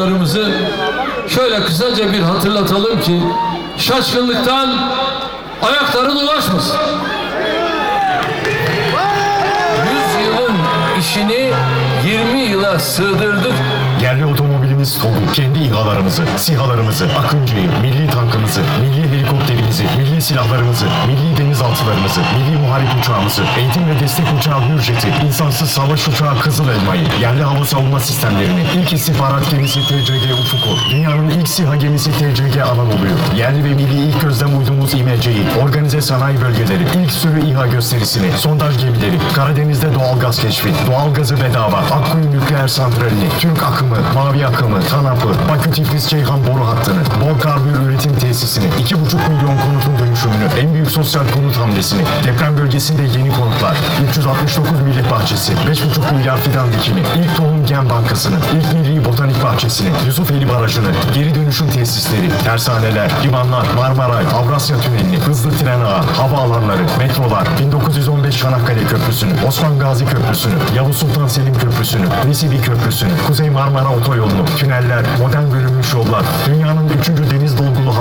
Larımızı şöyle kısaca bir hatırlatalım ki şaşkınlıktan ayakları dolaşmasın. Yüz yılın işini 20 yıla sığdırdık. Yerli otomobilimiz TOG'u, kendi İHA'larımızı, SİHA'larımızı, Akıncı'yı, milli tankımızı, milli helikopterimizi, milli silahlarımızı, milli denizaltılarımızı, milli muharip uçağımızı, eğitim ve destek uçağı Hürjet'i, insansız savaş uçağı Kızıl Elma'yı, yerli hava savunma sistemlerini, ilk istihbarat gemisi TCG Ufuk'u, dünyanın ilk SİHA gemisi TCG Anadolu'yu, yerli ve milli ilk gözlem uydumuz İMC'yi, organize sanayi bölgeleri, ilk sürü İHA gösterisini, sondaj gemileri, Karadeniz'de doğal gaz keşfi, doğal gazı bedava, Akkuyu nükleer santralini, Türk akımı, mavi akımı, TANAP'ı, Bakü Tiflis Ceyhan boru hattını, bol karbür üretim tesisini, 2,5 milyon konutun dönüşümünü, en büyük sosyal konut hamlesini, deprem bölgesinde yeni konutlar, 369 millet bahçesi, 5,5 milyar fidan dikimi, ilk tohum gen bankasını, ilk milli botanik bahçesini, Yusufeli Barajı'nı, geri dönüşüm tesisleri, tersaneler, limanlar, Marmaray, Avrasya Tüneli'ni, hızlı tren ağı, havaalanları, metrolar, 1915 Çanakkale Köprüsü'nü, Osman Gazi Köprüsü'nü, Yavuz Sultan Selim Köprüsü'nü, Nisili Köprüsü'nü, Kuzey Marmara Otoyolu'nu, tüneller, modern bölünmüş yollar, dünyanın 3.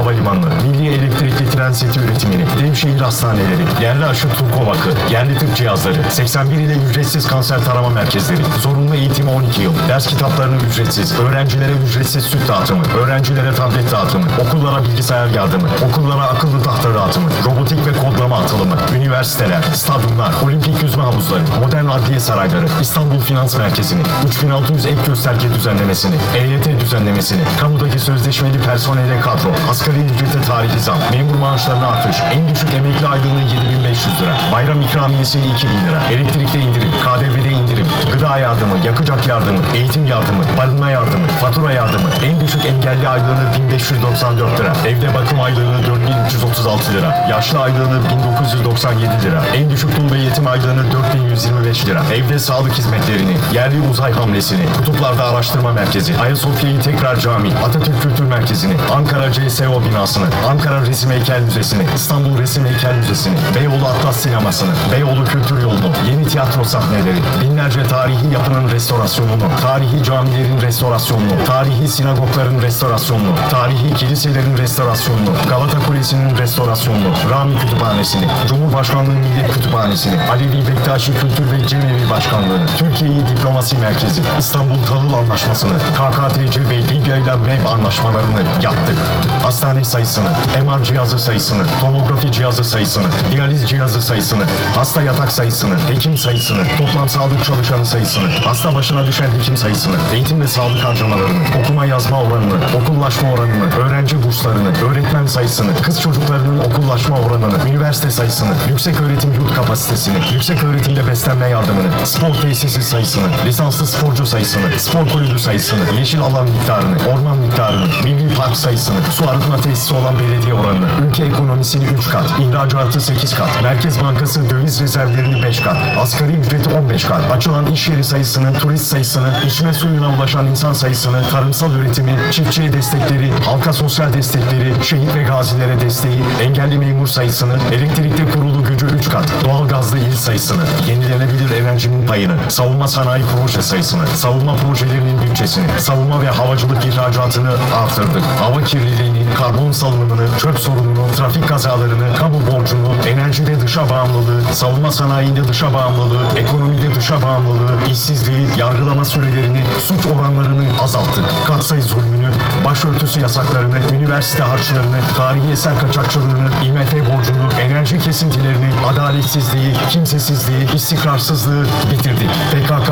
havalimanını, milli elektrikli tren seti üretimini, devşehir hastaneleri, yerli aşı Turkovak'ı, yerli tıp cihazları, 81 ile ücretsiz kanser tarama merkezleri, zorunlu eğitimi 12 yıl, ders kitaplarını ücretsiz, öğrencilere ücretsiz süt dağıtımı, öğrencilere tablet dağıtımı, okullara bilgisayar yardımı, okullara akıllı tahta dağıtımı, robotik ve kodlama atılımı, üniversiteler, stadyumlar, olimpik yüzme havuzları, modern adliye sarayları, İstanbul Finans Merkezi'ni, 3600 ek gösterge düzenlemesini, EYT düzenlemesini, kamudaki sözleşmeli personele kadro, asgari ücrete tarihi zam, memur maaşlarına artış, en düşük emekli aylığını 7500 lira, bayram ikramiyesi 2000 lira, elektrikte indirim, KDV'de indirim, gıda yardımı, yakacak yardımı, eğitim yardımı, barınma yardımı, fatura yardımı, en düşük engelli aylığını 1594 lira, evde bakım aylığını 4336 lira, yaşlı aylığını 1997 lira, en düşük dul ve yetim aylığını 4125 lira, evde sağlık hizmetlerini, yerli uzay hamlesini, kutuplarda araştırma merkezi, Ayasofya'yı tekrar cami, Atatürk Kültür Merkezi'ni, Ankara CSO binasını, Ankara Resim Heykel Müzesi'ni, İstanbul Resim Heykel Müzesi'ni, Beyoğlu Atlas Sineması'nı, Beyoğlu Kültür Yolu'nu, yeni tiyatro sahneleri, binlerce tarihi yapının restorasyonunu, tarihi camilerin restorasyonunu, tarihi sinagogların restorasyonunu, tarihi kiliselerin restorasyonunu, Galata Kulesi'nin restorasyonunu, Rami Kütüphanesi'ni, Cumhurbaşkanlığı Millet Kütüphanesi'ni, Alevi Bektaşi Kültür ve Cemevi Başkanlığı'nı, Türkiye'yi Diplomasi Merkezi, İstanbul Tahıl Anlaşması'nı, KKTC ve Libya ile MEV anlaşmalarını yaptık. Hastane sayısını, MR cihazı sayısını, tomografi cihazı sayısını, diyaliz cihazı sayısını, hasta yatak sayısını, hekim sayısını, toplam sağlık çalışanı sayısını, hasta başına düşen hekim sayısını, eğitim ve sağlık harcamalarını, okuma yazma oranını, okullaşma oranını, öğrenci burslarını, öğretmen sayısını, kız çocuklarının okullaşma oranını, üniversite sayısını, yüksek öğretim yurt kapasitesini, yüksek öğretimde beslenme yardımını, spor tesisi sayısını, lisanslı sporcu sayısını, spor kulübü sayısını, yeşil alan miktarını, orman miktarını, milli park sayısını, su arıtma tesisi olan belediye oranını, ülke ekonomisini 3 kat, ihracatı 8 kat, Merkez Bankası döviz rezervlerini 5 kat, asgari ücreti 15 kat, açılan iş yeri sayısını, turist sayısını, içme suyuna ulaşan insan sayısını, tarımsal üretimi, çiftçiye destekleri, halka sosyal destekleri, şehit ve gazilere desteği, engelli memur sayısını, elektrikte kurulu gücü 3 kat, doğalgazlı il sayısını, yenilenebilir enerjinin payını, savunma sanayi proje sayısını, savunma projelerinin bütçesini, savunma ve havacılık ihracatını artırdık. Hava kirliliğini, karbon salınımını, çöp sorununu, trafik kazalarını, kamu borcunu, enerjide dışa bağımlılığı, savunma sanayinde dışa bağımlılığı, ekonomide dışa bağımlılığı, işsizliği, yargılama sürelerini, suç oranlarını azalttık. Katsayı zulmünü, başörtüsü yasaklarını, üniversite harçlarını, tarihi eser kaçakçılığını, IMF borcunu, enerji kesintilerini, adaletsizliği, kimsesizliği, istikrarsızlığı bitirdik. PKK,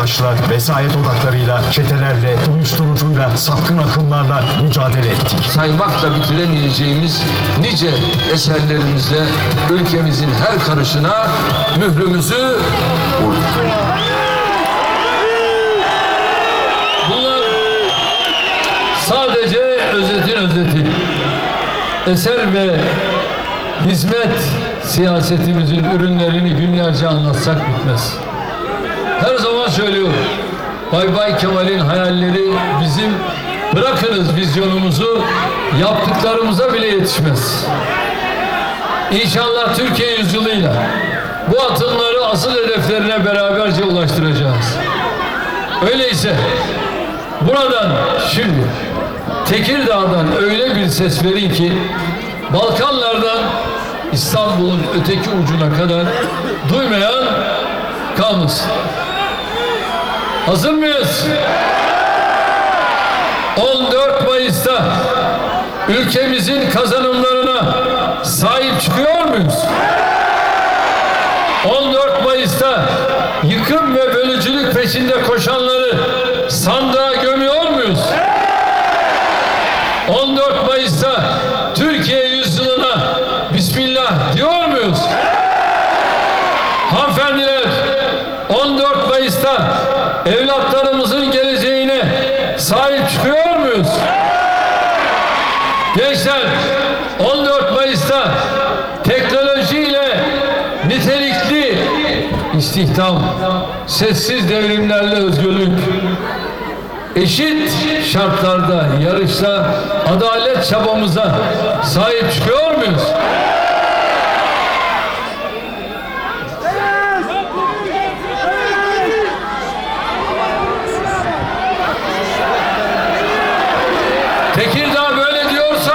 DAEŞ'la, vesayet odaklarıyla, çetelerle, uyuşturucuyla, sapkın akımlarla mücadele ettik. saymakla bitiremeyeceğimiz nice eserlerimizle ülkemizin her karışına mührümüzü vurduk. Bunlar sadece özetin özeti. Eser ve hizmet siyasetimizin ürünlerini günlerce anlatsak bitmez. Her zaman söylüyorum. Bay Bay Kemal'in hayalleri bizim bırakınız vizyonumuzu yaptıklarımıza bile yetişmez. İnşallah Türkiye yüzyılıyla bu atımları asıl hedeflerine beraberce ulaştıracağız. Öyleyse Buradan şimdi Tekirdağ'dan öyle bir ses verin ki Balkanlardan İstanbul'un öteki ucuna kadar duymayan kalmasın. Hazır mıyız? 14 Mayıs'ta ülkemizin kazanımlarına sahip çıkıyor muyuz? 14 Mayıs'ta yıkım ve bölücülük peşinde koşanları sandığa gömüyor muyuz? 14 Mayıs'ta Türkiye yüzyılına Bismillah diyor muyuz? Hanımefendiler 14 Mayıs'ta evlatlarımızın geleceğine sahip çıkıyor muyuz? Gençler 14 Mayıs'ta teknolojiyle nitelikli istihdam, sessiz devrimlerle özgürlük, eşit şartlarda yarışta adalet çabamıza sahip çıkıyor muyuz? Tekirdağ böyle diyorsa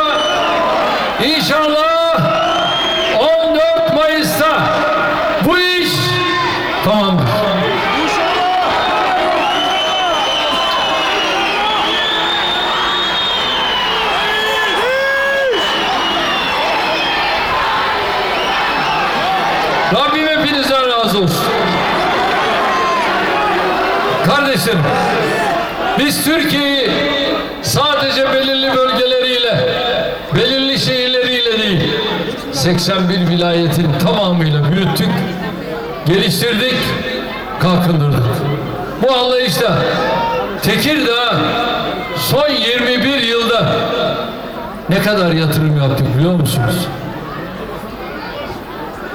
inşallah 14 Mayıs'ta bu iş tamamdır. Rabbim hepinizden razı olsun. Kardeşlerim, biz Türkiye'yi sadece belirli bölgeleriyle, belirli şehirleriyle değil, 81 vilayetin tamamıyla büyüttük, geliştirdik, kalkındırdık. Bu anlayışla Tekirdağ son 21 yılda ne kadar yatırım yaptık biliyor musunuz?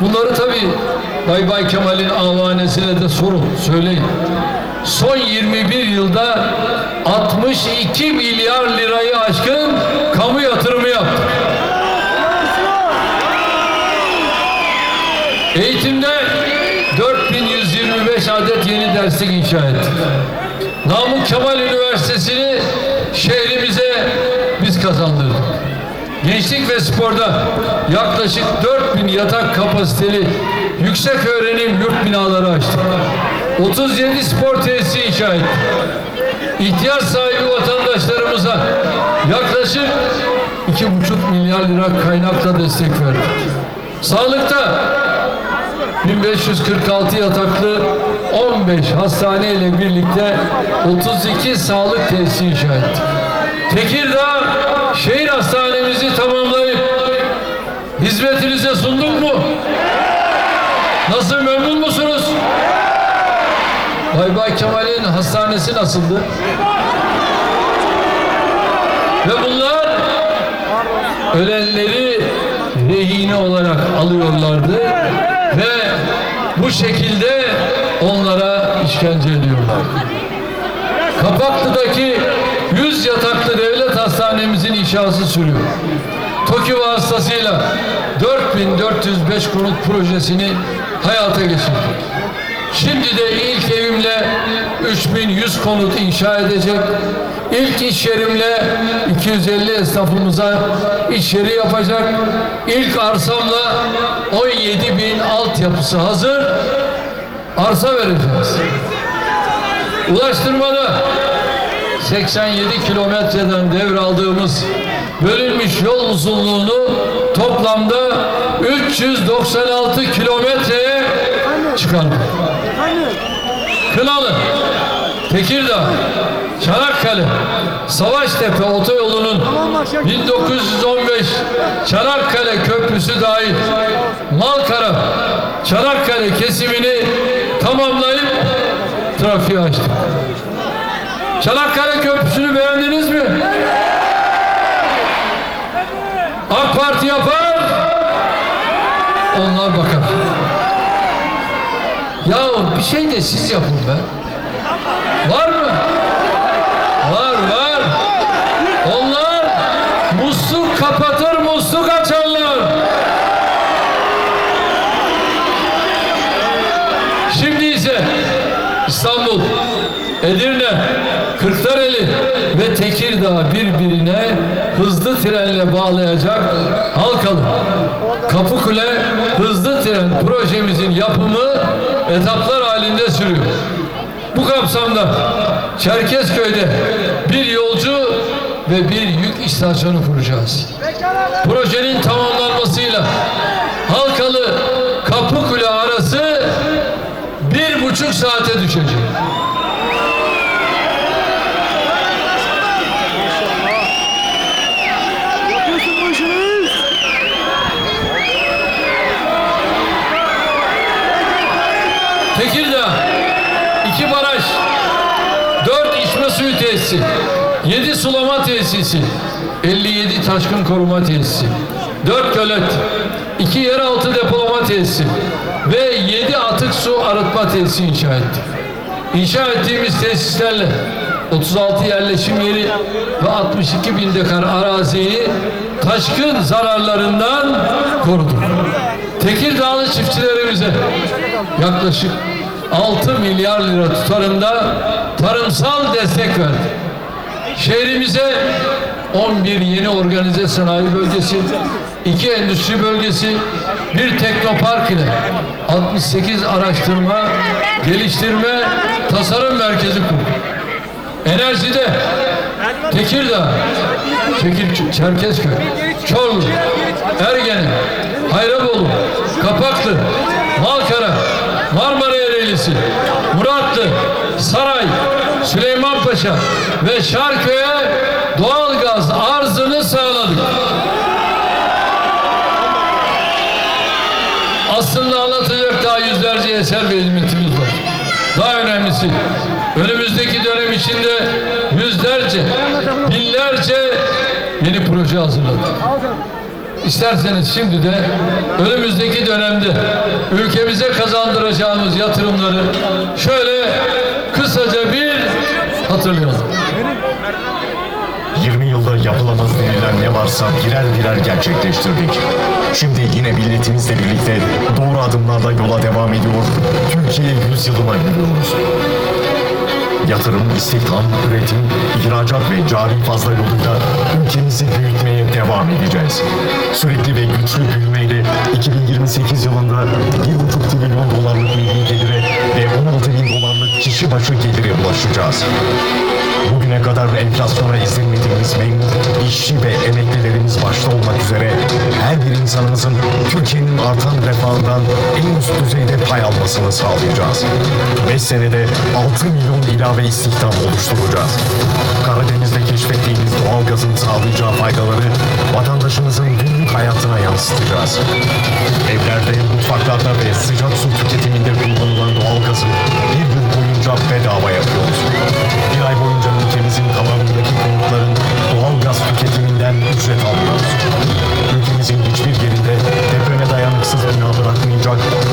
Bunları tabii Bay Bay Kemal'in avanesine de sorun, söyleyin. Son 21 yılda 62 milyar lirayı aşkın kamu yatırımı yaptık. Eğitimde 4125 adet yeni derslik inşa ettik. Namık Kemal Üniversitesi'ni şehrimize biz kazandırdık. Gençlik ve sporda yaklaşık 4000 yatak kapasiteli yüksek öğrenim yurt binaları açtık. 37 spor tesisi inşa ettik. İhtiyaç sahibi vatandaşlarımıza yaklaşık 2,5 milyar lira kaynakla destek verdik. Sağlıkta 1546 yataklı 15 hastane ile birlikte 32 sağlık tesisi inşa ettik. Tekirdağ şehir hastanemizi tamamlayıp hizmetinize sunduk mu? Bay Kemal'in hastanesi nasıldı? Ve bunlar ölenleri rehine olarak alıyorlardı ve bu şekilde onlara işkence ediyorlar. Kapaklı'daki 100 yataklı devlet hastanemizin inşası sürüyor. TOKİ vasıtasıyla 4405 konut projesini hayata geçirdik. Şimdi de ilk evimle 3100 konut inşa edecek. İlk iş yerimle 250 esnafımıza iş yeri yapacak. İlk arsamla 17 bin altyapısı hazır. Arsa vereceğiz. Ulaştırmada 87 kilometreden devraldığımız bölünmüş yol uzunluğunu toplamda 396 kilometreye çıkardık. Kınalı, Tekirdağ, Çanakkale, Savaştepe otoyolunun 1915 Çanakkale Köprüsü dahil Malkara, Çanakkale kesimini tamamlayıp trafiğe açtık. Çanakkale Köprüsü'nü beğendiniz mi? AK Parti yapar, onlar bakar. Ya bir şey de siz yapın be. Var mı? Var var. Onlar musluk kapatır musluk açarlar. Şimdi ise İstanbul, Edirne, Kırklareli, ve Tekirdağ birbirine hızlı trenle bağlayacak Halkalı. Kapıkule hızlı tren projemizin yapımı etaplar halinde sürüyor. Bu kapsamda Çerkezköy'de bir yolcu ve bir yük istasyonu kuracağız. Projenin tamamlanmasıyla Halkalı Kapıkule arası bir buçuk saate düşecek. Tesisi, 57 taşkın koruma tesisi, dört gölet, iki yeraltı depolama tesisi ve yedi atık su arıtma tesisi inşa ettik. İnşa ettiğimiz tesislerle 36 yerleşim yeri ve 62 bin dekar araziyi taşkın zararlarından koruduk. Tekirdağlı çiftçilerimize yaklaşık 6 milyar lira tutarında tarımsal destek verdi. Şehrimize 11 yeni organize sanayi bölgesi, 2 endüstri bölgesi, bir teknopark ile 68 araştırma, geliştirme, tasarım merkezi kurduk. Enerjide Tekirdağ, Çekil, Çerkezköy, Çorlu, Ergene, Hayrabolu, Kapaklı, Malkara, Marmara Ereğlisi, Muratlı, Saray, Süleymanpaşa ve Şarköy'e doğalgaz arzını sağladık. Aslında anlatacak daha yüzlerce eser ve hizmetimiz var. Daha önemlisi önümüzdeki dönem içinde yüzlerce, binlerce yeni proje hazırladık. İsterseniz şimdi de önümüzdeki dönemde ülkemize kazandıracağımız yatırımları şöyle kısaca bir hatırlayalım. 20 yılda yapılamaz denilen ne varsa birer birer gerçekleştirdik. Şimdi yine milletimizle birlikte doğru adımlarla yola devam ediyor. Türkiye yüzyılına yürüyoruz. Yatırım, istihdam, üretim, ihracat ve cari fazla yoluyla ülkemizi büyütmeye devam edeceğiz. Sürekli ve güçlü büyümeyle 2028 yılında 1,5 trilyon dolarlık milli gelire ve 16 bin dolarlık kişi başı gelire ulaşacağız. Bugüne kadar enflasyona izin verdiğimiz memur, işçi ve emeklilerimiz başta olmak üzere her bir insanımızın Türkiye'nin artan refahından en üst düzeyde pay almasını sağlayacağız. 5 senede 6 milyon ilave istihdam oluşturacağız. Karadeniz'de keşfettiğimiz doğal gazın sağlayacağı faydaları vatandaşımızın günlük hayatına yansıtacağız. Evlerde, mutfaklarda ve sıcak su tüketiminde kullanılan doğal gazı bir gün boyunca bedava yapıyoruz. Bir ay boyunca ülkemizin kalanındaki konutların doğal gaz tüketiminden ücret alıyoruz. Ülkemizin hiçbir yerinde depreme dayanıksız bina bırakmayacak,